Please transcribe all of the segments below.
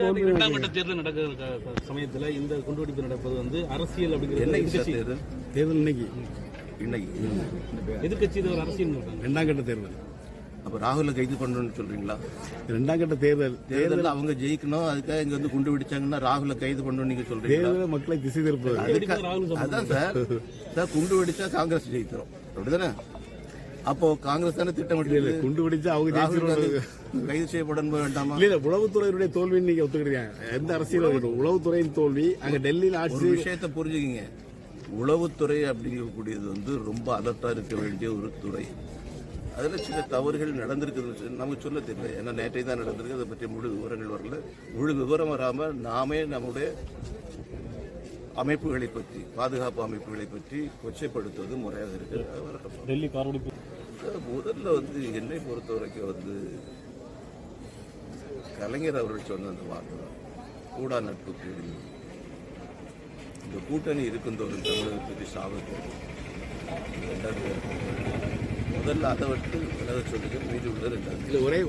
இரண்டாம் கட்ட தேர்தல் நடக்கிற க- க- சமயத்துல இந்த குண்டுவெடிப்பு நடப்பது வந்து அரசியல் அப்படிங்கிறது தேர்தல்? இன்னைக்கு. இன்னைக்கு. எதிர்க்கட்சி இது ஒரு அரசியல் இருக்காங்க ரெண்டாம் கட்ட தேர்தல். அப்ப ராகுல கைது பண்ணணும்னு சொல்றீங்களா? ரெண்டாம் கட்ட தேர்தல். தேர்தல் அவங்க ஜெயிக்கணும் அதுக்காக இங்க வந்து குண்டு வெடிச்சாங்கன்னா ராகுல கைது பண்ணணும் நீங்க சொல்றீங்களா? தேர்தலை மக்களை திசை திருப்பது அதான் சார். சார் குண்டு வெடிச்சா காங்கிரஸ் ஜெயிக்கிறோம் அப்படிதானே? அப்போ காங்கிரஸ் தானே திட்டமிட்டு குண்டு பிடிச்சா அவங்க கைது செய்யப்பட வேண்டாமா? இல்ல உளவுத்துறையினுடைய தோல்வின்னு நீங்க ஒத்துக்கிறீங்க எந்த அரசியல் உளவுத்துறையின் தோல்வி அங்க டெல்லியில ஆட்சி விஷயத்தை புரிஞ்சுக்கிங்க. உளவுத்துறை அப்படிங்கக்கூடியது வந்து ரொம்ப அலர்ட்டா இருக்க வேண்டிய ஒரு துறை. அதுல சில தவறுகள் நடந்திருக்குது நமக்கு சொல்ல தெரியல. ஏன்னா நேற்றை தான் நடந்திருக்கு. அதை பற்றி முழு விவரங்கள் வரல. முழு விவரம் வராம நாமே நம்முடைய அமைப்புகளை பற்றி பாதுகாப்பு அமைப்புகளை பற்றி கொச்சைப்படுத்துவது முறையாக இருக்கு. அது வரட்டும். டெல்லி கார்வெடிப்பு சார், முதல்ல வந்து என்னை பொறுத்த வரைக்கும் வந்து கலைஞர் அவர்கள் சொன்ன அந்த வார்த்தை தான். கூடா நட்பு கூடி இந்த கூட்டணி இருக்குந்தோறும் தமிழகத்துக்கு சாபத்து முதல்ல அதை விட்டு விலக சொல்லுங்க மீதி உள்ள ரெண்டாவது ஒரே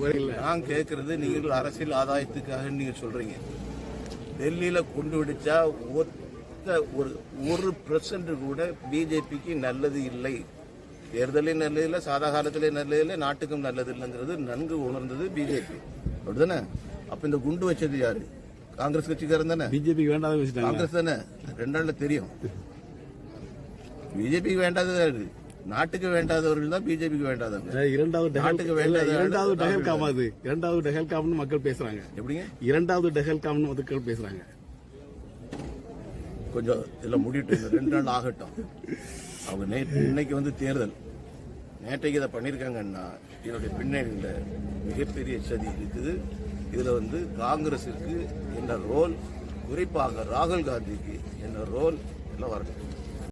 நான் கேட்கறது நீங்கள் அரசியல் ஆதாயத்துக்காக நீங்க சொல்றீங்க. டெல்லியில கொண்டு விடிச்சா ஒத்த ஒரு ஒரு பெர்சன்ட் கூட பிஜேபிக்கு நல்லது இல்லை. தேர்தலையும் நல்லது இல்லை சாதா காலத்திலே நல்லது இல்லை நாட்டுக்கும் நல்லது இல்லைங்கிறது நன்கு உணர்ந்தது பிஜேபி அப்படிதானே அப்ப இந்த குண்டு வச்சது யாரு? காங்கிரஸ் கட்சிக்காரன் தானே? பிஜேபிக்கு வேண்டாத காங்கிரஸ் தானே? ரெண்டு நாள்ல தெரியும் பிஜேபிக்கு வேண்டாதது நாட்டுக்கு வேண்டாதவர்கள் தான் பிஜேபிக்கு வேண்டாதவங்க இரண்டாவது நாட்டுக்கு வேண்டாத இரண்டாவது ஆளு டெஹல் காம் அது. இரண்டாவது டெஹல் காம்னு மக்கள் பேசுறாங்க. எப்படிங்க? இரண்டாவது டெஹல் காம்னு மக்கள் பேசுறாங்க. கொஞ்சம் இதெல்லாம் முடிவிட்டு இந்த ரெண்டு நாள் ஆகட்டும். அவங்க நேற்று இன்னைக்கு வந்து தேர்தல். நேற்றைக்கு இதை பண்ணியிருக்காங்கன்னா இதனுடைய பின்னணியில் மிகப்பெரிய சதி இருக்குது. இதில் வந்து காங்கிரஸுக்கு என்ன ரோல்? குறிப்பாக ராகுல் காந்திக்கு என்ன ரோல்? எல்லாம் வரணும்.